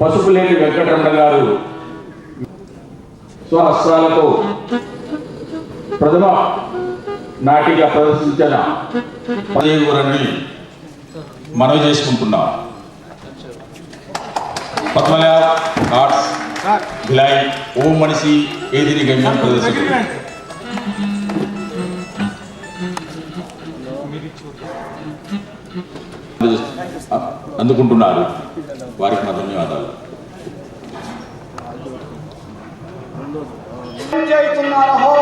పసుపులేని వెంకటరమణ గారు స్వహస్త్రాలతో ప్రథమ నాటిగా ప్రదర్శించిన పదేవురని మనవి చేసుకుంటున్నాం. పద్మల ఆర్ట్స్ భిలాయ్ ఓం మనిషి ఏదిని గమ్యం ప్రదర్శించారు అందుకుంటున్నారు. వారికి మా ధన్యవాదాలు. చేయుచున్నారహో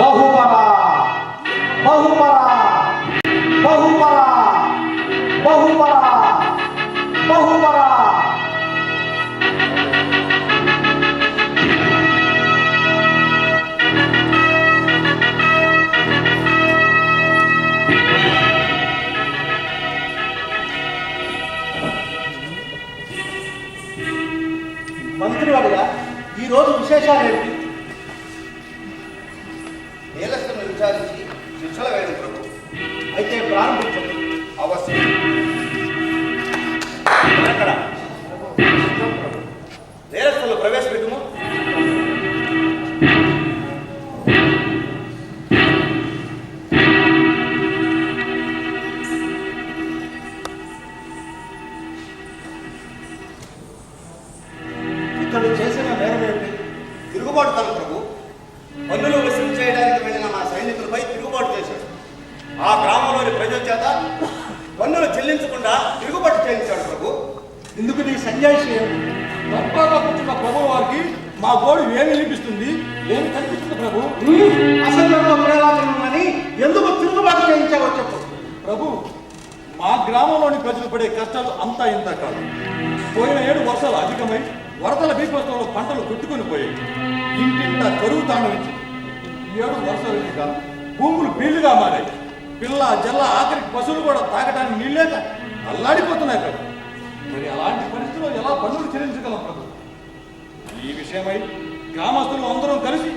బహుపర. బహుపర. బహుపర. బహుపర. విచారించి. శిక్షల వేయడం ప్రభు అయితే ప్రారంభించండి. అవశ్యం ఏమిటి దర్బార్లో కూర్చున్న ప్రభు వారికి మా గోడు ఏమి వినిపిస్తుంది? ఏమి కనిపిస్తుంది ప్రభు? అసెంబ్లీలో ప్రేలాపనని ఎందుకు తిరుగుబాటు చేయించావో చెప్పు. ప్రభు మా గ్రామంలోని ప్రజలు పడే కష్టాలు అంతా ఇంత కాదు. పోయిన ఏడు వర్షాలు అధికమై వరదల బీపత్వంలో పంటలు కొట్టుకొని పోయాయి. ఇంటింట కరువు తాండవించింది ఈ ఏడు వర్షాలు లేక భూములు బీళ్ళుగా మారాయి. పిల్ల జల్ల ఆఖరికి పశువులు కూడా తాగడానికి నీళ్ళేక అల్లాడిపోతున్నాయి ప్రభు. మరి అలాంటి పరిస్థితుల్లో ఎలా పన్నులు చెల్లించగలం ప్రభు? ఈ విషయమై గ్రామస్తులు అందరం కలిసి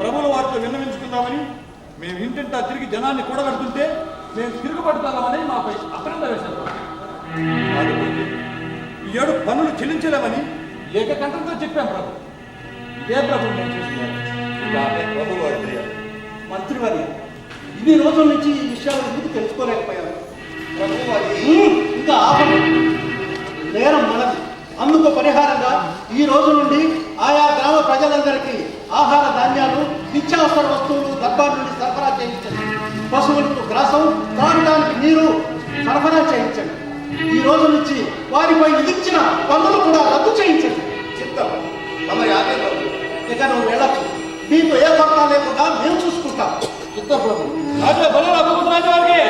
ప్రభుల వారితో విన్నవించుకుందామని మేము ఇంటింటా తిరిగి జనాన్ని కూడగడుతుంటే మేము తిరుగుబడతామని మాపై అప్రంద వేశారు ఈ ఏడు పన్నులు చెల్లించలేమని ఏకకంఠంతో చెప్పాం ప్రభు. ఇదే ప్రభు నేను చేస్తున్నాను. ఇక ప్రభు వారి దయ. మంత్రివారి ఇన్ని రోజుల నుంచి ఈ విషయాలు ఎందుకు తెలుసుకోలేకపోయాను ప్రభు వారి ఇంకా ఆపండి. రోజు నుండి ఆయా గ్రామ ప్రజలందరికీ ఆహార ధాన్యాలు నిత్యావసర వస్తువులు దర్బార్ నుండి సరఫరా చేయించండి. పశువులకు గ్రాసం తాగడానికి నీరు సరఫరా చేయించండి. ఈ రోజు నుంచి వారిపై విధించిన పన్నులు కూడా రద్దు చేయించండి. చిత్తం ఇక నువ్వు వెళ్ళచ్చు నీకు ఏ కొరత లేకుండా మేము చూసుకుంటాం. చిత్త ప్రభు. రాజా బల భగవత్ రాజు వారికి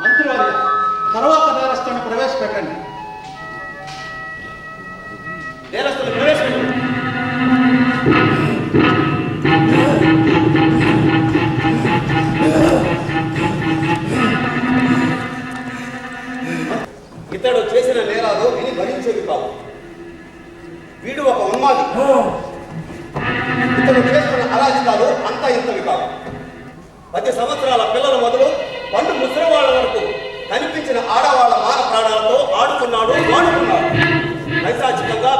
మంత్రివారి తర్వాత నేరస్తుని ప్రవేశపెట్టండి. ఇతడు చేసిన నేరాలు విని భరించేది కావు వీడు ఒక ఉన్మాది. ఇతడు చేస్తున్న అరాజకాలు అంతా ఇంతవి కాదు. పది సంవత్సరాల పిల్లల మొదలు పండు ముసలి వాళ్ళ వరకు కనిపించిన ఆడవాళ్ళ మాన ప్రాణాలతో ఆడుకున్నాడు వాడుకున్నాడు నైసాచికంగా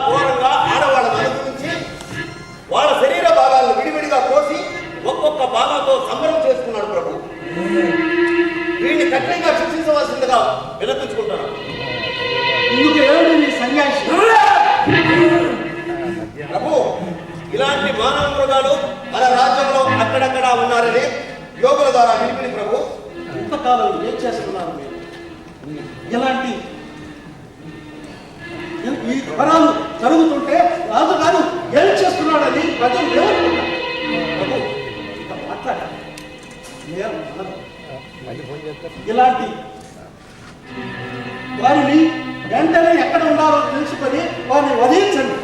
భాగంతో సంబరం చేసుకున్నాడు ప్రభు. వీడిని కఠినంగా శిక్షించవలసిందిగా వినపించుకుంటాను ఇందుకు ఏమిటి నీ సన్యాసి? ప్రభు ఇలాంటి మానవ మృగాలు మన రాజ్యంలో అక్కడక్కడ ఉన్నారని యోగుల ద్వారా వినిపిని ప్రభు. ఇంతకాలం ఏం చేస్తున్నారు మీరు? ఇలాంటి ఈ ఘోరాలు జరుగుతుంటే రాజుగారు ఏం చేస్తున్నాడని ప్రజలు ఇలాంటి వారిని వెంటనే ఎక్కడ ఉండాలో తెలుసుకొని వారిని వధించండి.